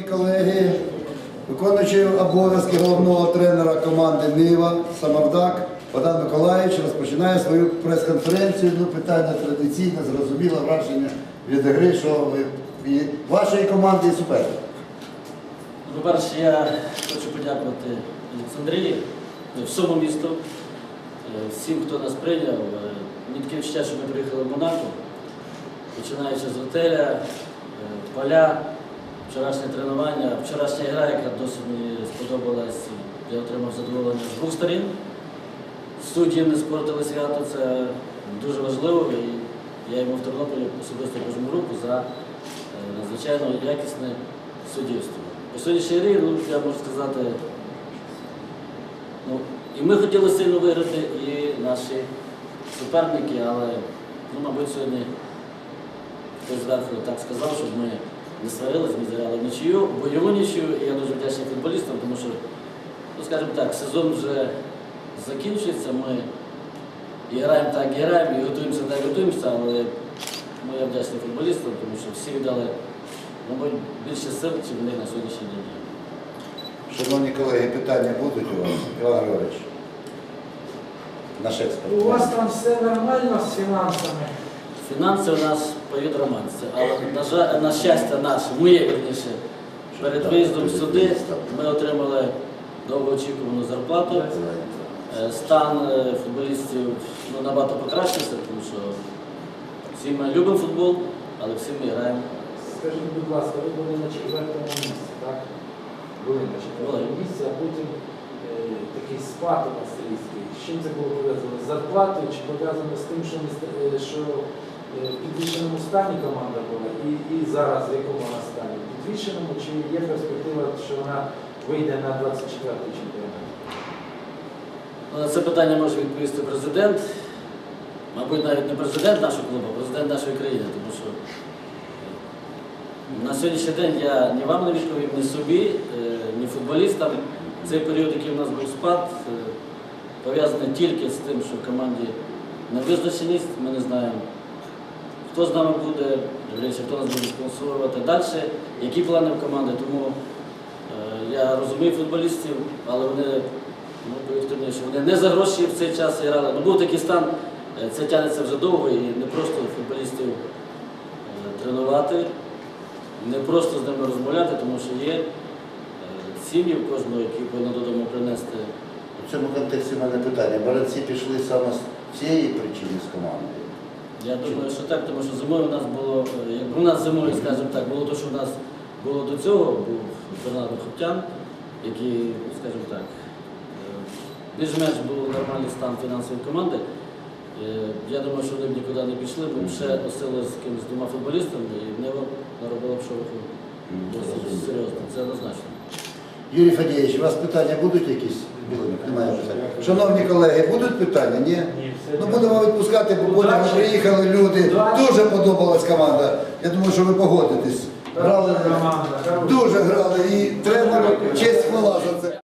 Шановні колеги, виконуючи обов'язки головного тренера команди Нива Самардак Богдан Миколаївич розпочинає свою прес-конференцію. Ну, питання традиційне, зрозуміле враження від гри, що ви вашої команди і суперника. По-перше, я хочу подякувати Олександрії, е, всьому місту, е, всім, хто нас прийняв. Е, Мені таке відчуття, що ми приїхали в Монако, починаючи з готеля, поля, вчорашнє тренування, вчорашня гра, яка досить мені сподобалась. Я отримав задоволення з двох сторін. Судді не спортили свято, це дуже важливо, і я йому в Тернополі особисто пожму руку за е, надзвичайно якісне суддівство. По сьогоднішній грі, ну, я можу сказати, ну, і ми хотіли сильно виграти, і наші суперники, але, ну, мабуть, сьогодні хтось зверху так сказав, щоб ми не сварились, ми зіграли в нічию, бойову нічию, і я дуже вдячний футболістам, тому що, ну, скажімо так, сезон вже закінчується, ми і граємо так, і граємо, і готуємося так, і готуємося, але ну, я вдячний футболістам, тому що всі віддали, мабуть, більше сил, ніж в них на сьогоднішній день. Шановні колеги, питання будуть у вас, Іван Григорович? Наш експерт. У вас там все нормально з фінансами? Фінанси у нас повід романці, але на жаль, на щастя наше, моє верніше, перед виїздом сюди ми отримали довгоочікувану зарплату. Е, Стан е, футболістів ну, набагато покращився, тому що всі ми любимо футбол, але всі ми граємо. Скажіть, будь ласка, ви були на четвертому місці, так? Були на четвертому місці, а потім е, такий спад у нас різкий. З чим це було пов'язано? З зарплатою чи пов'язано з тим, що, е, що в підвищеному стані команда була і, і зараз в якому вона стані? В підвищеному чи є перспектива, що вона вийде на 24-й чемпіонат? На це питання може відповісти президент. Мабуть, навіть не президент нашого клубу, а президент нашої країни, тому що на сьогоднішній день я ні вам не відповім, ні собі, е, ні футболістам. Цей період, який у нас був спад, е, пов'язаний тільки з тим, що в команді невизначеність. Ми не знаємо, хто з нами буде, вірніше, хто нас буде спонсорувати далі, які плани в команди. Тому е, я розумію футболістів, але вони, ну, що вони не за гроші в цей час грали. Ну, був такий стан, е, це тягнеться вже довго і не просто футболістів е, тренувати, не просто з ними розмовляти, тому що є сім'ї в кожного, які повинні додому принести. У цьому контексті в мене питання. Боротці пішли саме з цієї причини з команди. Я думаю, що так, тому що зимою у нас було, е, якби у нас зимою, скажімо так, було те, що у нас було до цього, був Бернардо Хоптян, який, скажімо так, е, більш-менш був нормальний стан фінансової команди. Е, Я думаю, що вони б нікуди не пішли, ми б ще осили з кимось двома футболістами і в нього наробило б шороху досить серйозно, це однозначно. Юрій Фадієвич, у вас питання будуть якісь? Немає питань. Шановні колеги, будуть питання? Ні? Ну будемо відпускати, бо потім приїхали люди. Дуже подобалась команда. Я думаю, що ви погодитесь. Грали дуже грали і треба честь хвала за це.